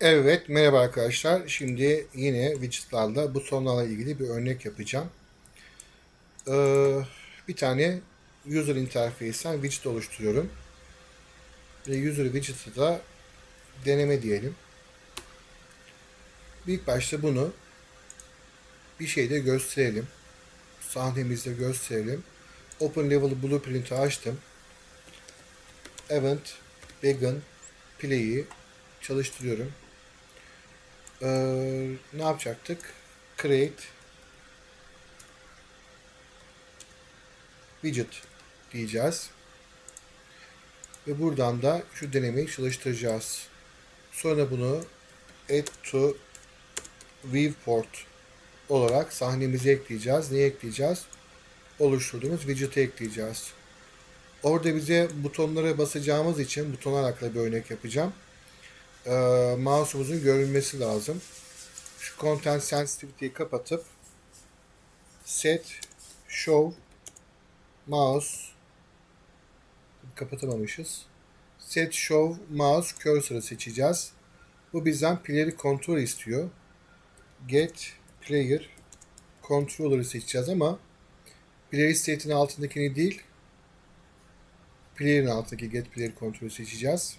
Evet, merhaba arkadaşlar. Şimdi yine widgetlarla butonlarla ilgili bir örnek yapacağım. Ee, bir tane user interface'ten widget oluşturuyorum. Ve user widget'ı da deneme diyelim. İlk başta bunu bir şeyde gösterelim. Sahnemizde gösterelim. Open Level Blueprint'i açtım. Event, Begin, Play'i çalıştırıyorum. Ee, ne yapacaktık? Create widget diyeceğiz. Ve buradan da şu denemeyi çalıştıracağız. Sonra bunu add to viewport olarak sahnemize ekleyeceğiz. Neyi ekleyeceğiz? Oluşturduğumuz widget'ı ekleyeceğiz. Orada bize butonlara basacağımız için butonlar hakkında bir örnek yapacağım e, mouse'umuzun görünmesi lazım. Şu content sensitivity'yi kapatıp set show mouse kapatamamışız. Set show mouse cursor'ı seçeceğiz. Bu bizden player'i kontrol istiyor. Get player controller'ı seçeceğiz ama player state'in altındakini değil player'in altındaki get player kontrolü seçeceğiz.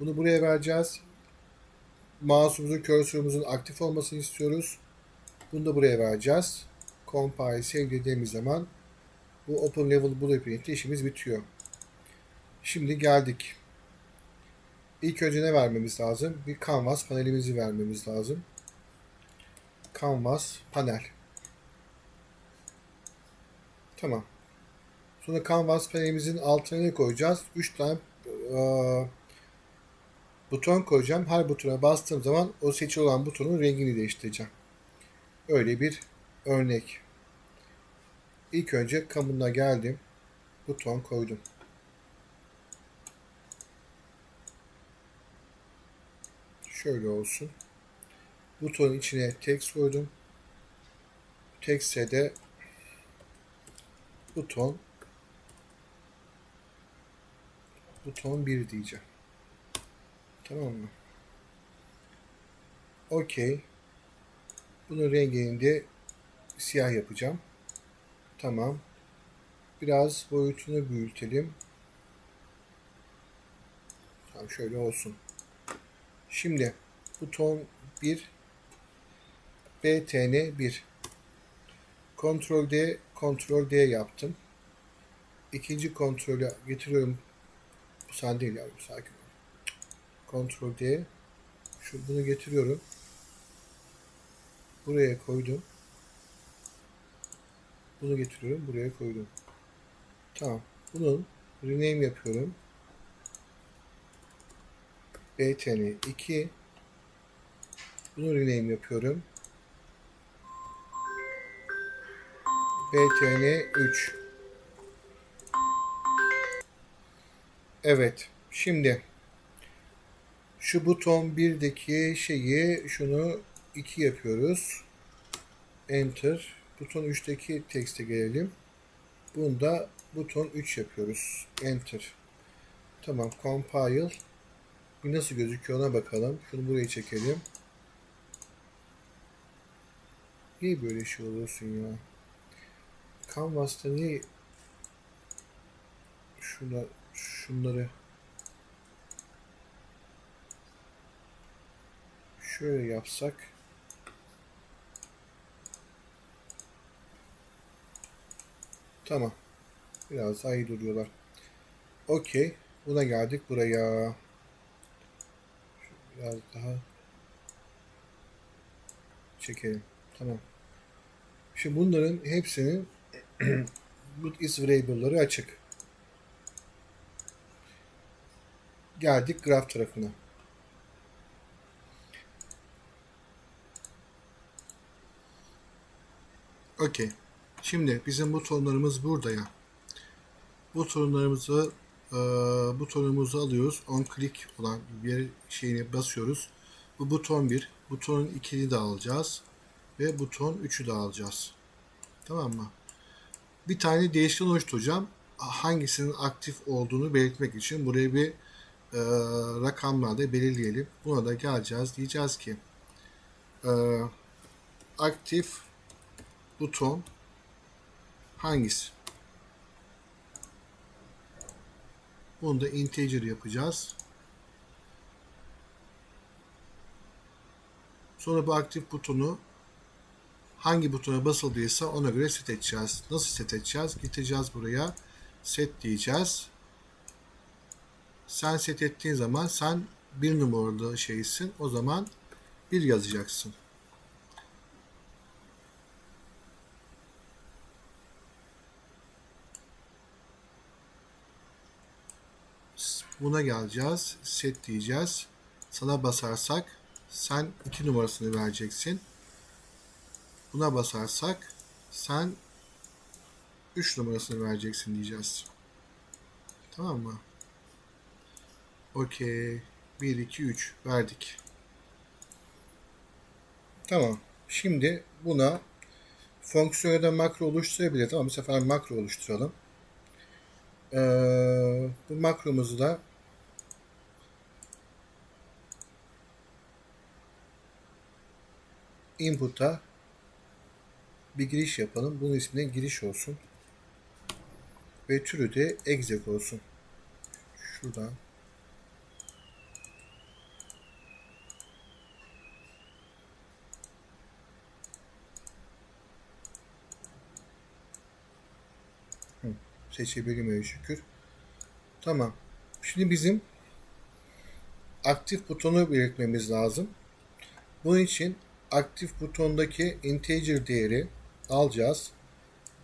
Bunu buraya vereceğiz. Mouse'umuzun, cursor'umuzun aktif olmasını istiyoruz. Bunu da buraya vereceğiz. Compile save dediğimiz zaman bu Open Level Blueprint'te işimiz bitiyor. Şimdi geldik. İlk önce ne vermemiz lazım? Bir Canvas panelimizi vermemiz lazım. Canvas panel. Tamam. Sonra Canvas panelimizin altına ne koyacağız? 3 tane ıı, buton koyacağım. Her butona bastığım zaman o seçili olan butonun rengini değiştireceğim. Öyle bir örnek. İlk önce kamuna geldim. Buton koydum. Şöyle olsun. Butonun içine text koydum. Text'e de buton buton 1 diyeceğim. Tamam mı? Okey. Bunun rengini de siyah yapacağım. Tamam. Biraz boyutunu büyütelim. Tamam şöyle olsun. Şimdi buton 1 BTN 1 Ctrl D Ctrl D yaptım. İkinci kontrolü getiriyorum. Bu değil yavrum sakin ol. Ctrl D. Şu bunu getiriyorum. Buraya koydum. Bunu getiriyorum. Buraya koydum. Tamam. Bunun rename yapıyorum. BTN 2 bunu rename yapıyorum. BTN 3 Evet. Şimdi şu buton 1'deki şeyi şunu 2 yapıyoruz. Enter. Buton 3'teki tekste gelelim. Bunu da buton 3 yapıyoruz. Enter. Tamam. Compile. Bir nasıl gözüküyor ona bakalım. Şunu buraya çekelim. Niye böyle şey oluyorsun ya? Canvas'ta niye şuna şunları şöyle yapsak. Tamam. Biraz daha iyi duruyorlar. Okey. Buna geldik buraya. Biraz daha çekelim. Tamam. Şimdi bunların hepsinin bu is variable'ları açık. Geldik graf tarafına Okey. Şimdi bizim butonlarımız burada ya. Butonlarımızı e, butonumuzu alıyoruz. On click olan bir şeyini basıyoruz. Bu buton 1. Butonun 2'ni de alacağız. Ve buton 3'ü de alacağız. Tamam mı? Bir tane değişken oluşturacağım. Hangisinin aktif olduğunu belirtmek için buraya bir e, rakamlarda belirleyelim. Buna da geleceğiz. Diyeceğiz ki e, aktif buton hangisi? Bunu da integer yapacağız. Sonra bu aktif butonu hangi butona basıldıysa ona göre set edeceğiz. Nasıl set edeceğiz? Gideceğiz buraya. Set diyeceğiz. Sen set ettiğin zaman sen bir numaralı şeysin. O zaman bir yazacaksın. Buna geleceğiz. Set diyeceğiz. Sana basarsak sen iki numarasını vereceksin. Buna basarsak sen 3 numarasını vereceksin diyeceğiz. Tamam mı? Okey. 1, 2, 3 verdik. Tamam. Şimdi buna fonksiyon ya da makro oluşturabiliriz ama bu sefer makro oluşturalım. Ee, bu makromuzu da input'a bir giriş yapalım. Bunun ismine giriş olsun. Ve türü de exec olsun. Şuradan. Hı, seçebilmiyor şükür. Tamam. Şimdi bizim aktif butonu belirtmemiz lazım. Bunun için aktif butondaki integer değeri alacağız.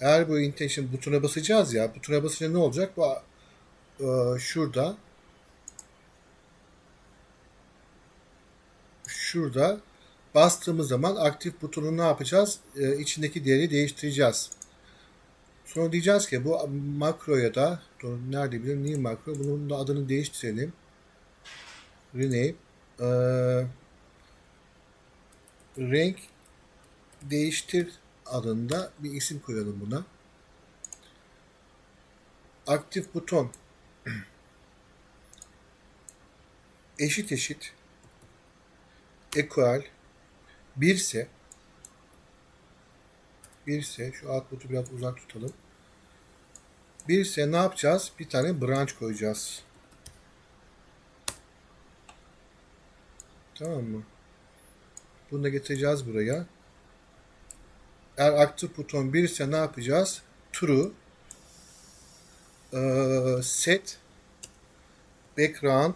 Eğer bu integer butona basacağız ya, butona basınca ne olacak? Bu e, şurada şurada bastığımız zaman aktif butonu ne yapacağız? E, içindeki değeri değiştireceğiz. Sonra diyeceğiz ki bu makroya da nerede bileyim niye makro? Bunun da adını değiştirelim. Rename. Eee renk değiştir adında bir isim koyalım buna. Aktif buton eşit eşit equal 1 ise 1 ise şu alt butu biraz uzak tutalım. 1 ise ne yapacağız? Bir tane branch koyacağız. Tamam mı? Bunu da getireceğiz buraya. Eğer aktif buton 1 ise ne yapacağız? True ee, set background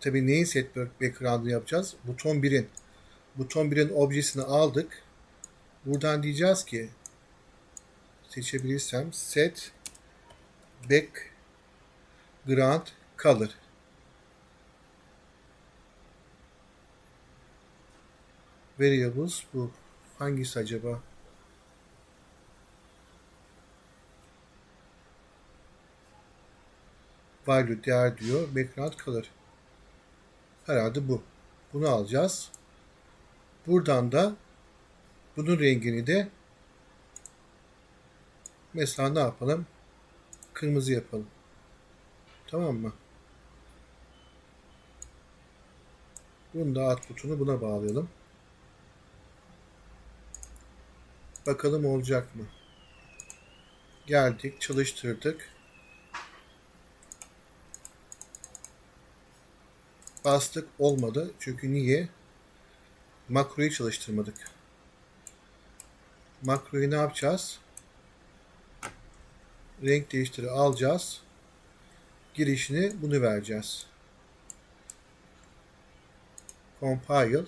Tabi neyin set background'ını yapacağız? Buton 1'in. Buton 1'in objesini aldık. Buradan diyeceğiz ki seçebilirsem set back Grant Color. Variables bu. Hangisi acaba? Value değer diyor. Background color. Herhalde bu. Bunu alacağız. Buradan da bunun rengini de mesela ne yapalım? Kırmızı yapalım. Tamam mı? Bunu da alt butonu buna bağlayalım. Bakalım olacak mı? Geldik, çalıştırdık. Bastık, olmadı. Çünkü niye? Makroyu çalıştırmadık. Makroyu ne yapacağız? Renk değiştiri alacağız girişini bunu vereceğiz. Compile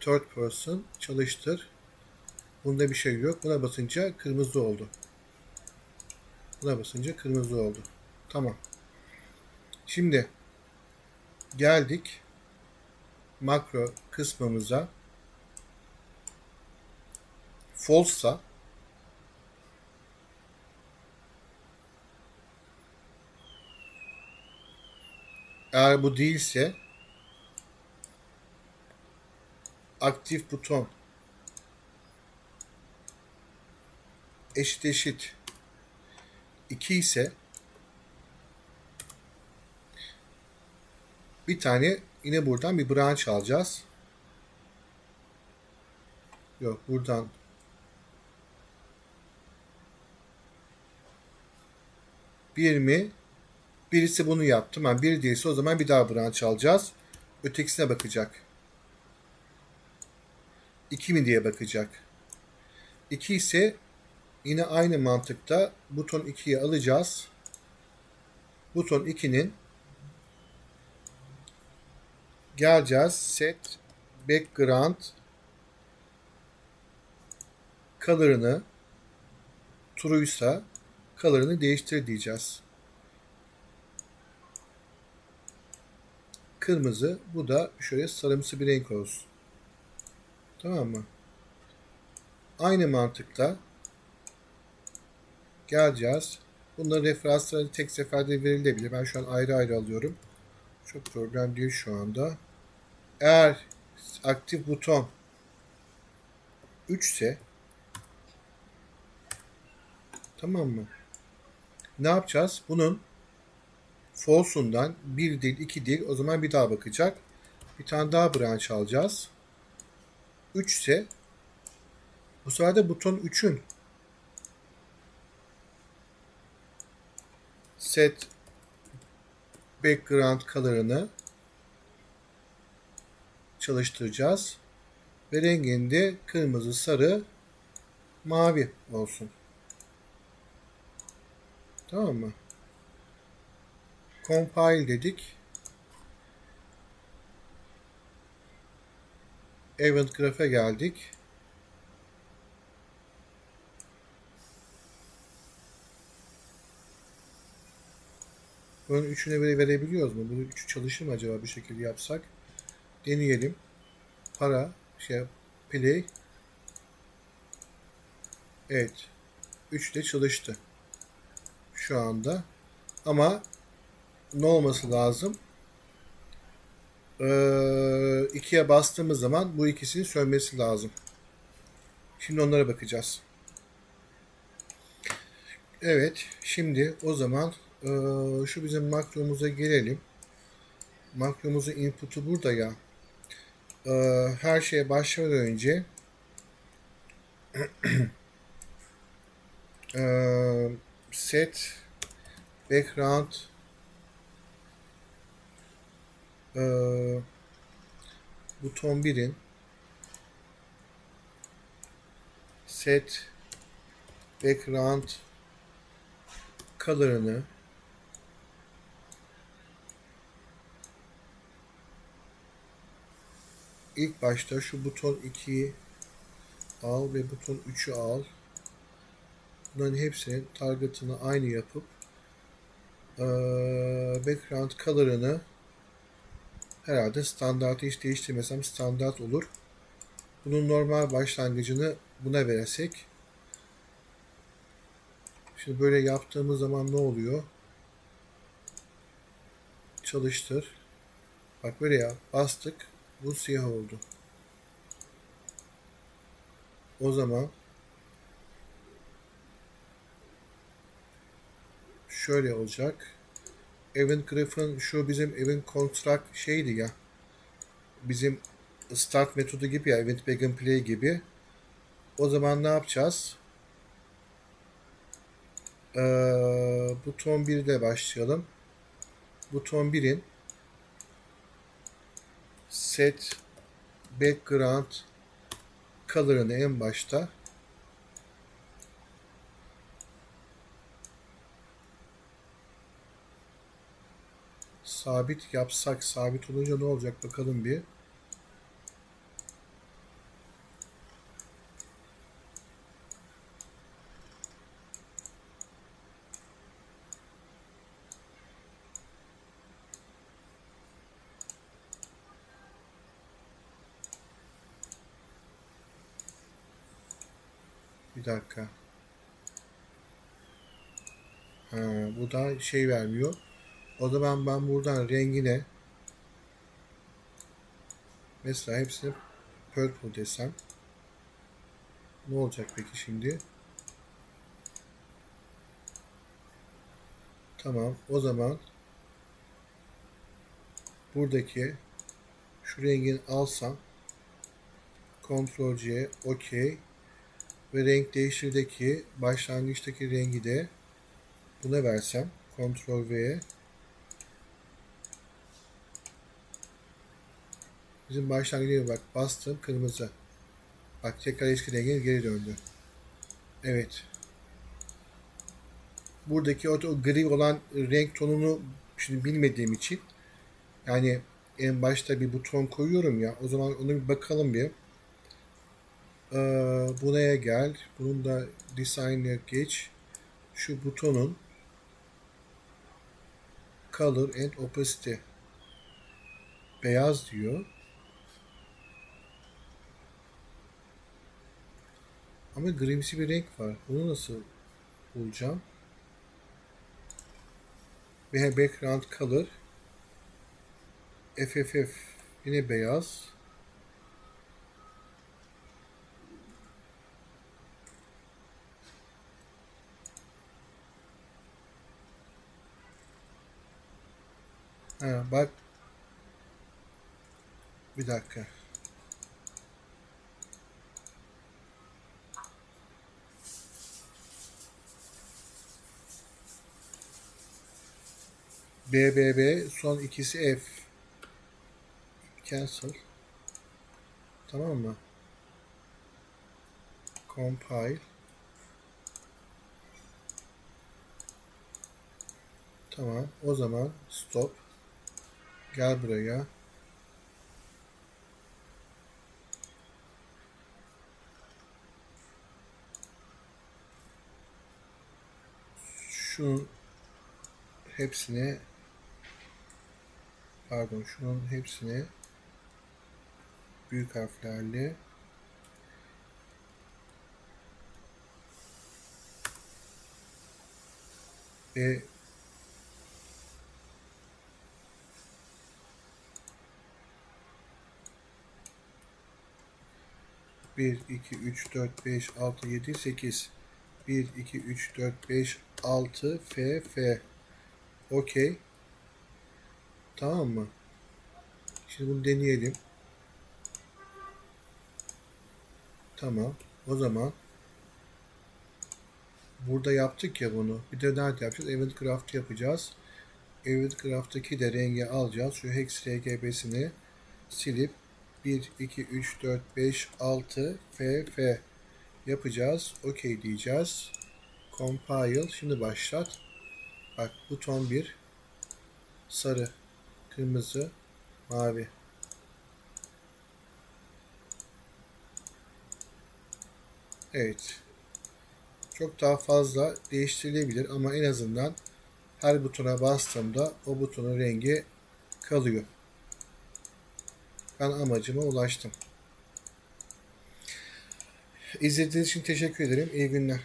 third person çalıştır. Bunda bir şey yok. Buna basınca kırmızı oldu. Buna basınca kırmızı oldu. Tamam. Şimdi geldik makro kısmımıza. False'sa Eğer bu değilse aktif buton eşit eşit 2 ise bir tane yine buradan bir branch alacağız. Yok buradan bir mi? Birisi bunu yaptı. Ben bir değilse o zaman bir daha branch alacağız. Ötekisine bakacak. 2 mi diye bakacak. 2 ise yine aynı mantıkta buton 2'yi alacağız. Buton 2'nin geleceğiz set background color'ını true'ysa color'ını değiştir diyeceğiz. Kırmızı bu da şöyle sarımsı bir renk olsun. Tamam mı? Aynı mantıkta geleceğiz. Bunların referansları tek seferde verilebilir. Ben şu an ayrı ayrı alıyorum. Çok problem değil şu anda. Eğer aktif buton 3 ise tamam mı? Ne yapacağız? Bunun false'undan 1 değil 2 değil o zaman bir daha bakacak. Bir tane daha branch alacağız. 3 ise bu sefer de buton 3'ün set background color'ını çalıştıracağız. Ve renginde kırmızı, sarı, mavi olsun. Tamam mı? Compile dedik. Event Graph'e geldik. Bunun üçüne böyle verebiliyoruz mu? Bunu üçü çalışır mı acaba bu şekilde yapsak? Deneyelim. Para, şey, play. Evet. 3 de çalıştı. Şu anda. Ama ne olması lazım? Ee, bastığımız zaman bu ikisinin sönmesi lazım. Şimdi onlara bakacağız. Evet. Şimdi o zaman ee, şu bizim makromuza gelelim. Makromuzun input'u burada ya. Ee, her şeye başlamadan önce ee, set background ee, buton 1'in set background color'ını ilk başta şu buton 2'yi al ve buton 3'ü al. Bunların hepsinin target'ını aynı yapıp ee, background color'ını herhalde standartı hiç değiştirmesem standart olur. Bunun normal başlangıcını buna veresek Şimdi böyle yaptığımız zaman ne oluyor? Çalıştır. Bak böyle ya bastık. Bu siyah oldu. O zaman şöyle olacak. Event Griffin şu bizim event construct şeydi ya. Bizim start metodu gibi ya event begin play gibi. O zaman ne yapacağız? Ee, buton 1 ile başlayalım. Buton 1'in set background color'ını en başta sabit yapsak sabit olunca ne olacak bakalım bir. Bir dakika. Ha, bu da şey vermiyor. O zaman ben buradan rengine mesela hepsini purple desem ne olacak peki şimdi? Tamam. O zaman buradaki şu rengini alsam Ctrl C OK ve renk değiştirdeki başlangıçtaki rengi de buna versem Ctrl V Bizim başlangıcı bak bastım kırmızı. Bak tekrar eski rengine geri döndü. Evet. Buradaki o, o gri olan renk tonunu şimdi bilmediğim için yani en başta bir buton koyuyorum ya o zaman ona bir bakalım bir. Ee, bunaya gel. Bunun da design'e geç. Şu butonun color and opacity beyaz diyor. Ama grimsi bir renk var. Bunu nasıl bulacağım? Ve background color FFF yine beyaz. Ha, bak bir dakika. BBB son ikisi F. Cancel. Tamam mı? Compile. Tamam. O zaman stop. Gel buraya. Şunun hepsine pardon şunun hepsine büyük harflerle ve bir, iki, üç, dört, beş, altı, yedi, sekiz. Bir, iki, üç, dört, beş, altı, F, F. Okey. Tamam mı? Şimdi bunu deneyelim. Tamam. O zaman burada yaptık ya bunu. Bir de nerede yapacağız? Event Craft yapacağız. Event Craft'taki de rengi alacağız. Şu Hex RGB'sini silip 1, 2, 3, 4, 5, 6 F, F yapacağız. OK diyeceğiz. Compile. Şimdi başlat. Bak buton 1 sarı, kırmızı, mavi. Evet. Çok daha fazla değiştirilebilir ama en azından her butona bastığımda o butonun rengi kalıyor. Ben amacıma ulaştım. İzlediğiniz için teşekkür ederim. İyi günler.